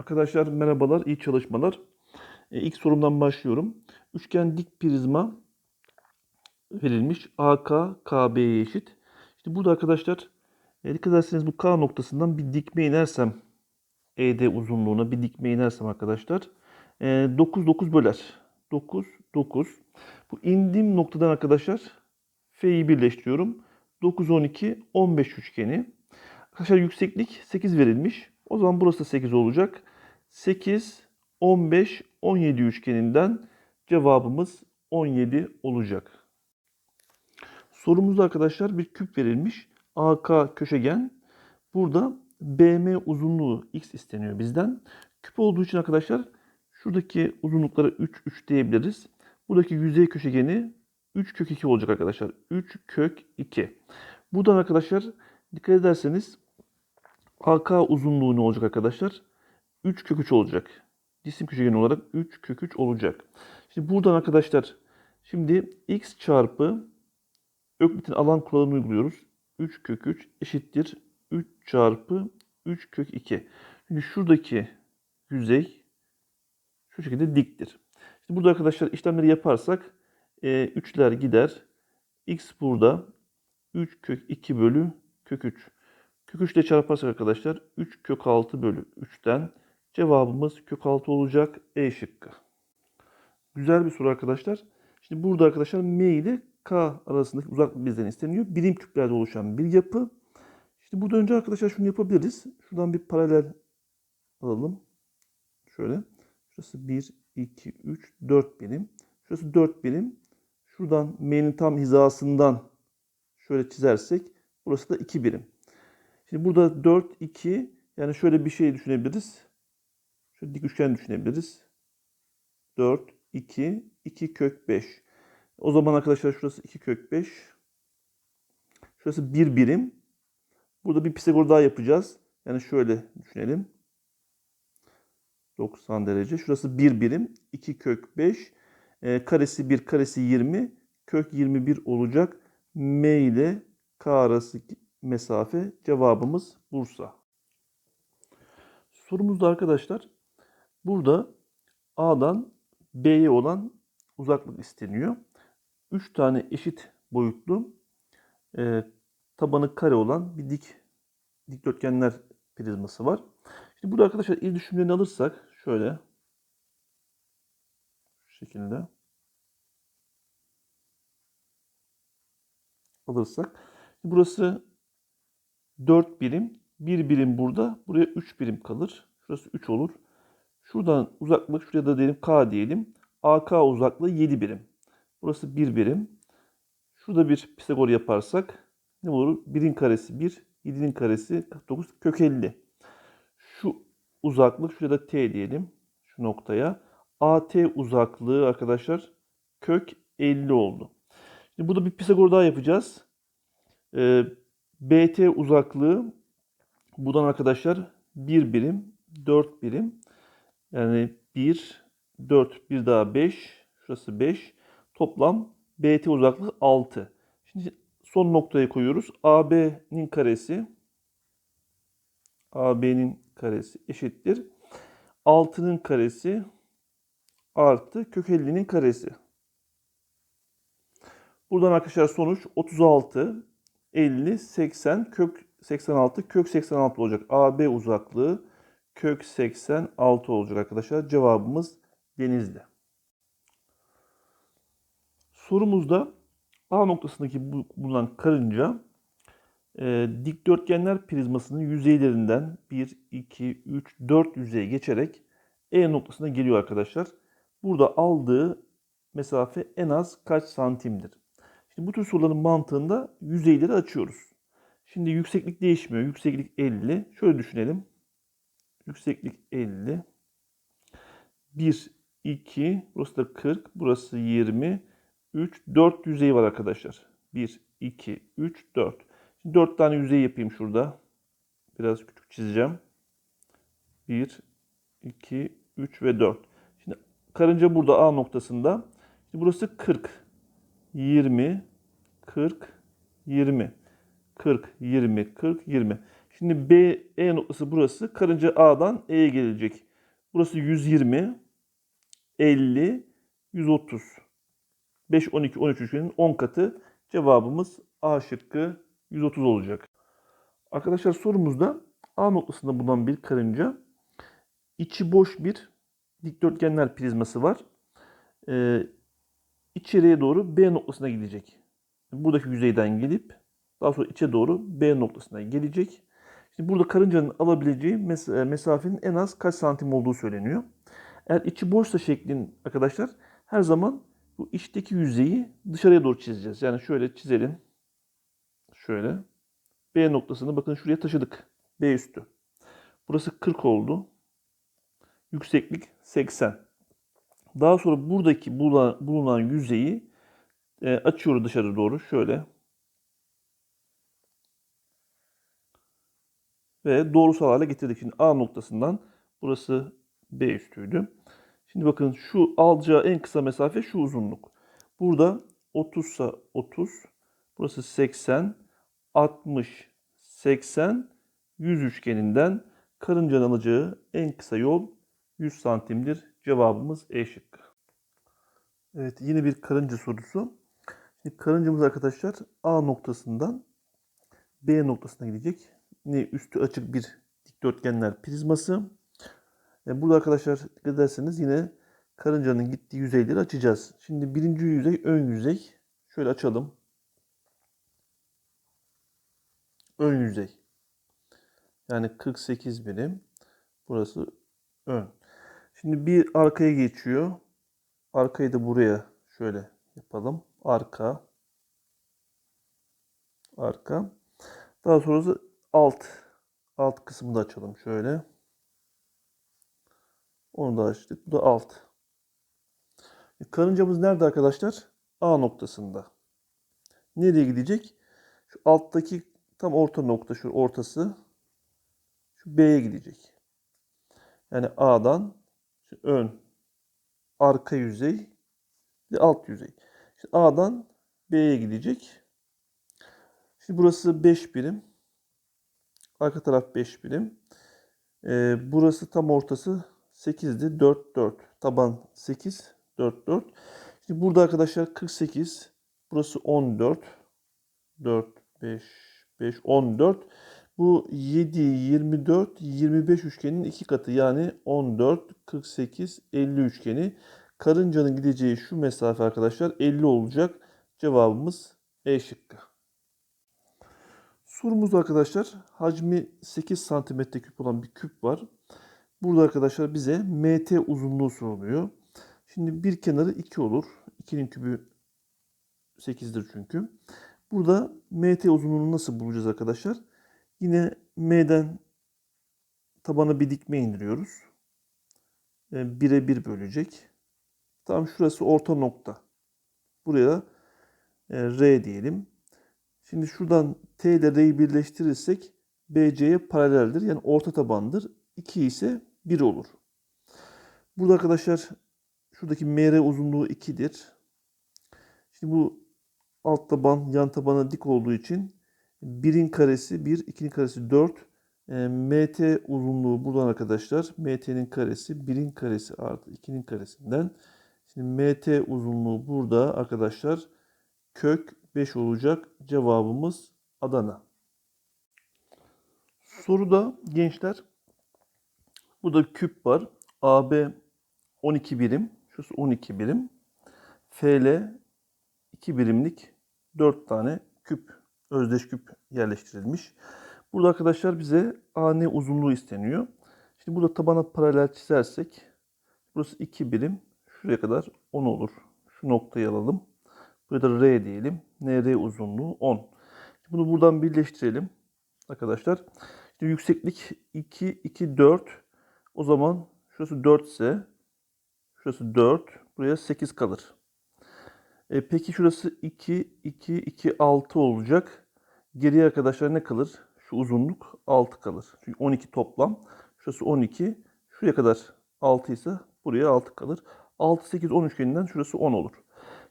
Arkadaşlar merhabalar, iyi çalışmalar. E, ilk sorumdan başlıyorum. Üçgen dik prizma verilmiş. AK, KB'ye eşit. İşte burada arkadaşlar e, dikkat ederseniz bu K noktasından bir dikme inersem ED uzunluğuna bir dikme inersem arkadaşlar e, 9 9 böler. 9 9. Bu indiğim noktadan arkadaşlar F'yi birleştiriyorum. 9 12 15 üçgeni. Arkadaşlar yükseklik 8 verilmiş. O zaman burası da 8 olacak. 8, 15, 17 üçgeninden cevabımız 17 olacak. Sorumuzda arkadaşlar bir küp verilmiş. AK köşegen. Burada BM uzunluğu x isteniyor bizden. Küp olduğu için arkadaşlar şuradaki uzunluklara 3 3 diyebiliriz. Buradaki yüzey köşegeni 3 kök 2 olacak arkadaşlar. 3 kök 2. Buradan arkadaşlar dikkat ederseniz AK uzunluğu ne olacak arkadaşlar? 3 kök 3 olacak. Cisim köşegeni olarak 3 kök 3 olacak. Şimdi buradan arkadaşlar şimdi x çarpı Öklit'in alan kuralını uyguluyoruz. 3 kök 3 eşittir 3 çarpı 3 kök 2. Şimdi şuradaki yüzey şu şekilde diktir. Şimdi burada arkadaşlar işlemleri yaparsak e, 3'ler gider. x burada 3 kök 2 bölü kök 3. Kök 3 ile çarparsak arkadaşlar 3 kök 6 bölü 3'ten cevabımız kök 6 olacak E şıkkı. Güzel bir soru arkadaşlar. Şimdi burada arkadaşlar M ile K arasındaki uzaklık bizden isteniyor. Birim küplerde oluşan bir yapı. İşte burada önce arkadaşlar şunu yapabiliriz. Şuradan bir paralel alalım. Şöyle. Şurası 1, 2, 3, 4 birim. Şurası 4 birim. Şuradan M'nin tam hizasından şöyle çizersek burası da 2 birim. Şimdi burada 4, 2 yani şöyle bir şey düşünebiliriz. Şöyle dik üçgen düşünebiliriz. 4, 2, 2 kök 5. O zaman arkadaşlar şurası 2 kök 5. Şurası 1 birim. Burada bir Pisagor daha yapacağız. Yani şöyle düşünelim. 90 derece. Şurası 1 birim. 2 kök 5. E, karesi 1, karesi 20. Kök 21 olacak. M ile K arası mesafe cevabımız Bursa. Sorumuzda arkadaşlar burada A'dan B'ye olan uzaklık isteniyor. 3 tane eşit boyutlu e, tabanı kare olan bir dik dikdörtgenler prizması var. Şimdi burada arkadaşlar il düşümlerini alırsak şöyle şu şekilde alırsak burası 4 birim, 1 birim burada, buraya 3 birim kalır. Şurası 3 olur. Şuradan uzaklık, şuraya da diyelim K diyelim. AK uzaklığı 7 birim. Burası 1 birim. Şurada bir Pisagor yaparsak ne olur? 1'in karesi 1, 7'nin karesi 49, kök 50. Şu uzaklık, şurada da T diyelim. Şu noktaya. AT uzaklığı arkadaşlar kök 50 oldu. Şimdi burada bir Pisagor daha yapacağız. Ee, BT uzaklığı buradan arkadaşlar 1 birim, 4 birim. Yani 1, 4, bir daha 5. Şurası 5. Toplam BT uzaklığı 6. Şimdi son noktayı koyuyoruz. AB'nin karesi AB'nin karesi eşittir. 6'nın karesi artı kök 50'nin karesi. Buradan arkadaşlar sonuç 36, 50, 80, kök 86, kök 86 olacak. AB uzaklığı kök 86 olacak arkadaşlar. Cevabımız Denizli. Sorumuzda A noktasındaki bu- bulunan karınca e, dikdörtgenler prizmasının yüzeylerinden 1, 2, 3, 4 yüzeye geçerek E noktasına geliyor arkadaşlar. Burada aldığı mesafe en az kaç santimdir? Şimdi bu tür soruların mantığında yüzeyleri açıyoruz. Şimdi yükseklik değişmiyor. Yükseklik 50. Şöyle düşünelim. Yükseklik 50. 1, 2, burası da 40, burası 20, 3, 4 yüzey var arkadaşlar. 1, 2, 3, 4. Şimdi 4 tane yüzey yapayım şurada. Biraz küçük çizeceğim. 1, 2, 3 ve 4. Şimdi karınca burada A noktasında. Şimdi burası 40, 20, 40, 20. 40, 20, 40, 20. Şimdi B, E noktası burası. Karınca A'dan E'ye gelecek. Burası 120, 50, 130. 5, 12, 13 üçgenin 10 katı. Cevabımız A şıkkı 130 olacak. Arkadaşlar sorumuzda A noktasında bulunan bir karınca içi boş bir dikdörtgenler prizması var. Ee, içeriye doğru B noktasına gidecek. Buradaki yüzeyden gelip daha sonra içe doğru B noktasına gelecek. Şimdi burada karıncanın alabileceği mes- mesafenin en az kaç santim olduğu söyleniyor. Eğer içi boşsa şeklin arkadaşlar her zaman bu içteki yüzeyi dışarıya doğru çizeceğiz. Yani şöyle çizelim. Şöyle. B noktasını bakın şuraya taşıdık. B üstü. Burası 40 oldu. Yükseklik 80. Daha sonra buradaki bulunan, bulunan yüzeyi e, açıyoruz dışarı doğru. Şöyle. Ve doğrusal hale getirdik. Şimdi A noktasından burası B üstüydü. Şimdi bakın şu alacağı en kısa mesafe şu uzunluk. Burada 30 ise 30. Burası 80, 60, 80, 100 üçgeninden karıncanın alacağı en kısa yol 100 santimdir. Cevabımız E şıkkı. Evet yine bir karınca sorusu. Şimdi karıncamız arkadaşlar A noktasından B noktasına gidecek. Üstü açık bir dikdörtgenler prizması. E, Burada arkadaşlar dikkat ederseniz yine karıncanın gittiği yüzeyleri açacağız. Şimdi birinci yüzey ön yüzey. Şöyle açalım. Ön yüzey. Yani 48 birim. Burası ön. Şimdi bir arkaya geçiyor. Arkayı da buraya şöyle yapalım. Arka. Arka. Daha sonrası alt. Alt kısmını da açalım şöyle. Onu da açtık. Bu da alt. E, Karıncamız nerede arkadaşlar? A noktasında. Nereye gidecek? Şu alttaki tam orta nokta şu ortası. Şu B'ye gidecek. Yani A'dan şu ön arka yüzey ve alt yüzey. İşte A'dan B'ye gidecek. Şimdi burası 5 birim. Arka taraf 5 birim. Ee, burası tam ortası 8'di. 4 4. Taban 8 4 4. Şimdi burada arkadaşlar 48. Burası 14. 4 5 5 14. Bu 7 24 25 üçgenin iki katı yani 14 48 50 üçgeni. Karıncanın gideceği şu mesafe arkadaşlar 50 olacak. Cevabımız E şıkkı. Sorumuzda arkadaşlar hacmi 8 santimetre küp olan bir küp var. Burada arkadaşlar bize MT uzunluğu soruluyor. Şimdi bir kenarı 2 olur. 2'nin kübü 8'dir çünkü. Burada MT uzunluğunu nasıl bulacağız arkadaşlar? Yine M'den tabana bir dikme indiriyoruz. 1'e 1 bölecek. Tam şurası orta nokta. Buraya e, R diyelim. Şimdi şuradan T ile R'yi birleştirirsek BC'ye paraleldir. Yani orta tabandır. 2 ise 1 olur. Burada arkadaşlar şuradaki MR uzunluğu 2'dir. Şimdi bu alt taban yan tabana dik olduğu için 1'in karesi 1, 2'nin karesi 4. E, MT uzunluğu buradan arkadaşlar MT'nin karesi 1'in karesi artı 2'nin karesinden. Şimdi MT uzunluğu burada arkadaşlar kök 5 olacak. Cevabımız Adana. Soruda gençler burada küp var. AB 12 birim. Şurası 12 birim. FL 2 birimlik 4 tane küp, özdeş küp yerleştirilmiş. Burada arkadaşlar bize AN uzunluğu isteniyor. Şimdi burada tabana paralel çizersek burası 2 birim. Şuraya kadar 10 olur. Şu noktayı alalım. Burada R diyelim. NR uzunluğu 10. Bunu buradan birleştirelim arkadaşlar. Şimdi yükseklik 2, 2, 4. O zaman şurası 4 ise şurası 4. Buraya 8 kalır. E, peki şurası 2, 2, 2, 6 olacak. Geriye arkadaşlar ne kalır? Şu uzunluk 6 kalır. Çünkü 12 toplam. Şurası 12. Şuraya kadar 6 ise buraya 6 kalır. 6, 8, 10 üçgeninden şurası 10 olur.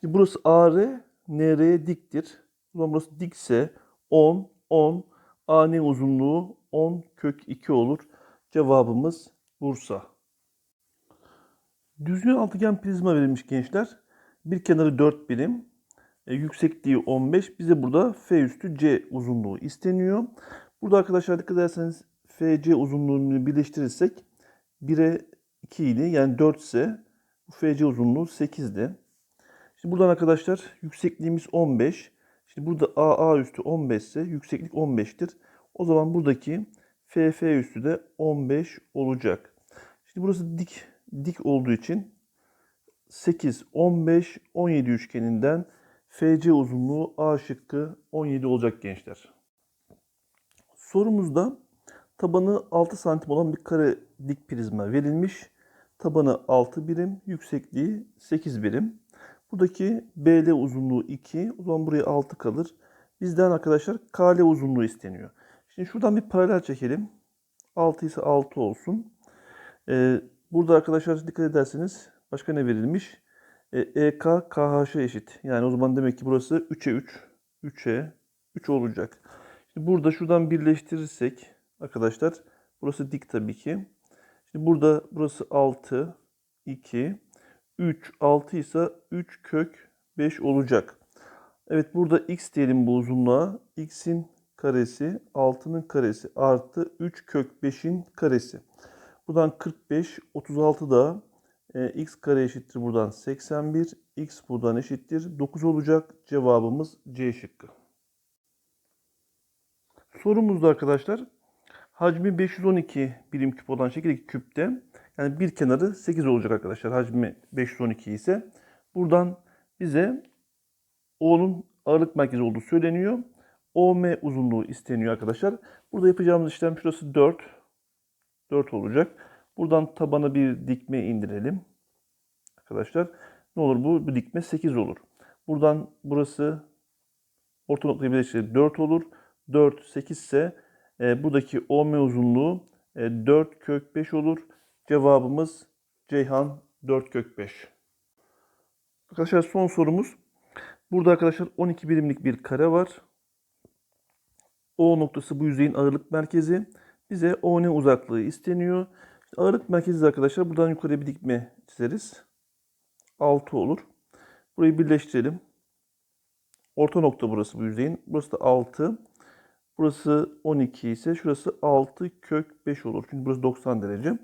Şimdi burası AR, NR'ye diktir. O dikse 10, 10. AN uzunluğu 10 kök 2 olur. Cevabımız Bursa. Düzgün altıgen prizma verilmiş gençler. Bir kenarı 4 birim. E, yüksekliği 15. Bize burada F üstü C uzunluğu isteniyor. Burada arkadaşlar dikkat ederseniz FC uzunluğunu birleştirirsek 1'e 2 idi. Yani 4 ise FC uzunluğu 8'di. Şimdi buradan arkadaşlar yüksekliğimiz 15. Şimdi burada AA üstü 15 ise yükseklik 15'tir. O zaman buradaki FF üstü de 15 olacak. Şimdi burası dik dik olduğu için 8, 15, 17 üçgeninden FC uzunluğu A şıkkı 17 olacak gençler. Sorumuzda tabanı 6 santim olan bir kare dik prizma verilmiş. Tabanı 6 birim, yüksekliği 8 birim. Buradaki BL uzunluğu 2. O zaman buraya 6 kalır. Bizden arkadaşlar KL uzunluğu isteniyor. Şimdi şuradan bir paralel çekelim. 6 ise 6 olsun. Ee, burada arkadaşlar dikkat ederseniz başka ne verilmiş? Ee, EK KH'e eşit. Yani o zaman demek ki burası 3'e 3. 3'e 3 olacak. Şimdi burada şuradan birleştirirsek arkadaşlar burası dik tabii ki. Şimdi burada burası 6, 2, 3, 6 ise 3 kök 5 olacak. Evet burada x diyelim bu uzunluğa. x'in karesi 6'nın karesi artı 3 kök 5'in karesi. Buradan 45, 36 da e, x kare eşittir buradan 81, x buradan eşittir 9 olacak. Cevabımız C şıkkı. Sorumuzda arkadaşlar hacmi 512 birim küp olan şekildeki küpte yani bir kenarı 8 olacak arkadaşlar. Hacmi 512 ise buradan bize O'nun ağırlık merkezi olduğu söyleniyor. OM uzunluğu isteniyor arkadaşlar. Burada yapacağımız işlem şurası 4. 4 olacak. Buradan tabana bir dikme indirelim. Arkadaşlar ne olur bu? Bu dikme 8 olur. Buradan burası orta noktayı birleştirir 4 olur. 4 8 ise e, buradaki OM uzunluğu e, 4 kök 5 olur. Cevabımız Ceyhan 4 kök 5. Arkadaşlar son sorumuz. Burada arkadaşlar 12 birimlik bir kare var. O noktası bu yüzeyin ağırlık merkezi. Bize ON uzaklığı isteniyor. İşte ağırlık merkezi arkadaşlar buradan yukarıya bir dikme çizeriz. 6 olur. Burayı birleştirelim. Orta nokta burası bu yüzeyin. Burası da 6. Burası 12 ise şurası 6 kök 5 olur. Çünkü burası 90 derece.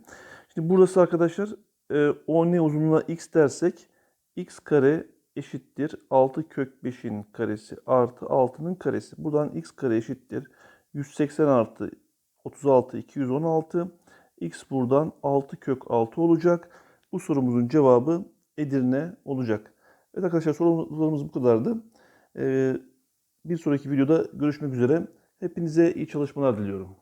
Şimdi burası arkadaşlar e, ON uzunluğuna x dersek x kare eşittir 6 kök 5'in karesi artı 6'nın karesi. Buradan x kare eşittir 180 artı 36 216. x buradan 6 kök 6 olacak. Bu sorumuzun cevabı Edirne olacak. Evet arkadaşlar sorularımız bu kadardı. Ee, bir sonraki videoda görüşmek üzere. Hepinize iyi çalışmalar diliyorum.